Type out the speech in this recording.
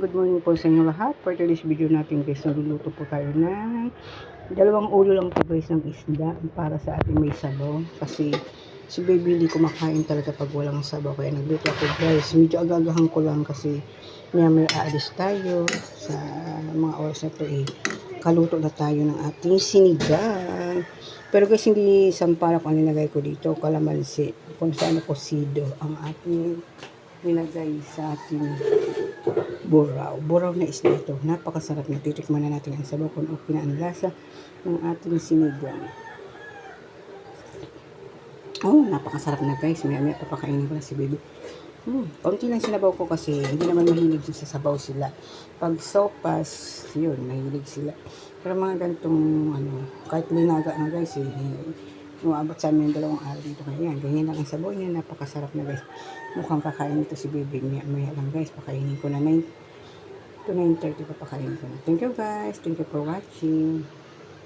good morning po sa inyo lahat. For today's video natin guys, nagluluto po tayo ng dalawang ulo lang po guys ng isda para sa ating may sabaw. Kasi si baby hindi kumakain talaga pag walang sabaw. Kaya nagluto ako guys. Medyo agagahan ko lang kasi may may aalis tayo sa mga oras na to eh. Kaluto na tayo ng ating sinigang. Pero guys, hindi sampalak ang nilagay ko dito. Kalamansi. Kung saan ako sido ang ating nilagay sa ating buraw. Buraw na isda ito. Napakasarap na. Titikman na natin ang sabaw kung okay na ang lasa ng ating sinigang. Oh, napakasarap na guys. Maya maya papakainin ko na si baby. Hmm, konti lang sinabaw ko kasi hindi naman mahilig sa sabaw sila. Pag sopas, yun, mahilig sila. Pero mga ganitong, ano, kahit linaga na guys, eh, umabot sa amin dalawang araw dito. Kaya yan, ganyan lang ang sabaw niya. Napakasarap na guys. Mukhang kakain ito si baby. Maya, maya lang guys, pakainin ko na 9 to 9.30 papakainin ko na. Thank you guys. Thank you for watching.